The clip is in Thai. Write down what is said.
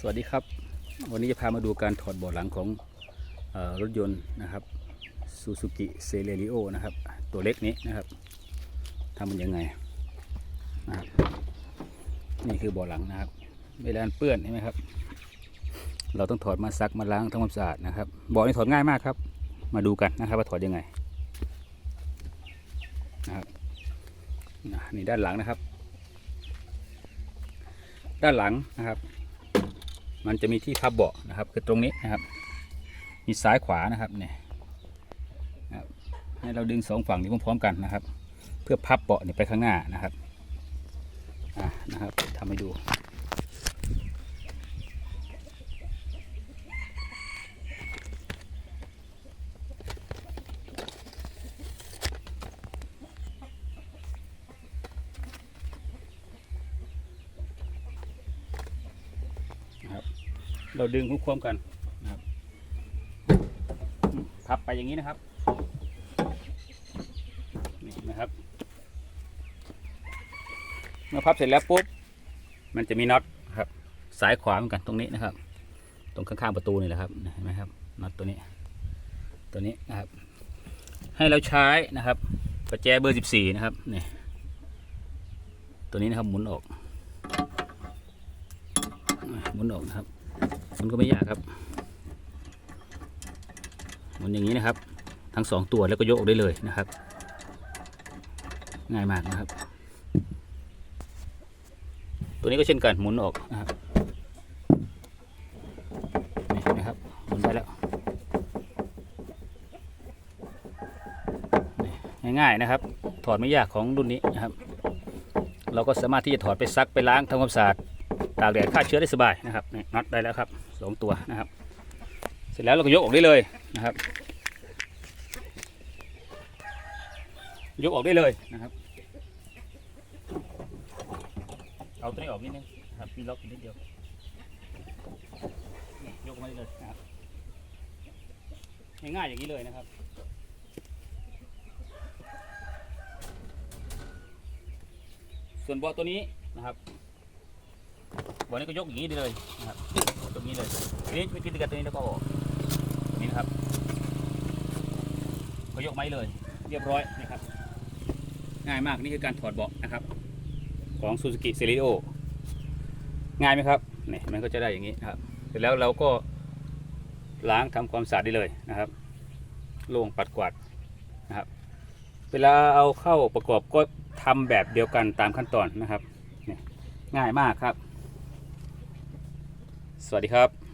สวัสดีครับ วันนี้จะพามาดูการถอดบาะหลังของออรถยนต์นะครับ Suzuki c e l e r i o นะครับ ตัวเล็กนี้นะครับทำมันยังไงนะครับนี่คือบาะหลังนะครับ เวลามันเปื้อนใช่ไหมครับ เราต้องถอดมาซักมาล้างทำความสะอาดนะครับบาะนี่ถอดง่ายมากครับ มาดูกันนะครับว่าถอดยังไงนะครับนี่ด้านหลังนะครับ ด้านหลังนะครับ มันจะมีที่พับเบาะนะครับ คือตรงนี้นะครับ มีซ้ายขวานะครับเนี่ยให้เราดึงสองฝั่งนี้พร้อมๆกันนะครับ เพื่อพับเบาะนี่ไปข้างหน้านะครับอ่านะครับทำให้ดู เราดึงควบๆกันนะครับพับไปอย่างนี้นะครับนี่นะครับเมื่อพับเสร็จแล้วปุ๊บมันจะมีน็อตครับซ้ายขวาเหมือนกันตรงนี้นะครับ ตรงข้างๆประตูนี่แหละครับเห็นไหมครับน็อตตัวนี้ ตัวนี้นะครับ ให้เราใช้นะครับประแจเบอร์14นะครับนี่ตัวนี้นะครับหมุนออกหมุนออกนะครับ มันก็ไม่ยากครับหมุนอย่างนี้นะครับ ทั้งสองตัวแล้วก็ยกออกได้เลยนะครับ ง่ายมากนะครับ ตัวนี้ก็เช่นกันหมุนออกนะครับนี่นไหมครับหมุนไปแล้วง่ายๆนะครับ ถอดไม่ยากของรุ่นนี้นะครับ เราก็สามารถที่จะถอดไปซักไปล้างทำความสะอาดตากแดดฆ่าเชื้อได้สบายนะครับนี่น็อตได้แล้วครับ สองตัวนะครับ เสร็จแล้วเราก็ยกออกได้เลยนะครับ ยกออกได้เลยนะครับ เอาตัวนี้ออกนิดนึงครับมีล็อกนิดเดียวยกมาได้เลยนะครับง่ายๆอย่างนี้เลยนะครับส่วนเบาะตัวนี้นะครับ วันนี้ก็ยกอย่างนี้ได้เลยนะครับตรงนี้เลยทีนี้วิธีการตัวนี้แล้วก็ออกนี่นะครับก็ยกไม้เลย เรียบร้อยนะครับ ง่ายมากนี่คือการถอดเบาะนะครับ ของ Suzuki c e l i o ง่ายไหมครับนี่มันก็จะได้อย่างนี้นะครับ เสร็จแล้วเราก็ล้างทำความสะอาดได้เลยนะครับโล่งปัดกวาดนะครับ เวลาเอาเข้าประกอบก็ทำแบบเดียวกันตามขั้นตอนนะครับง่ายมากครับ สวัสดีครับ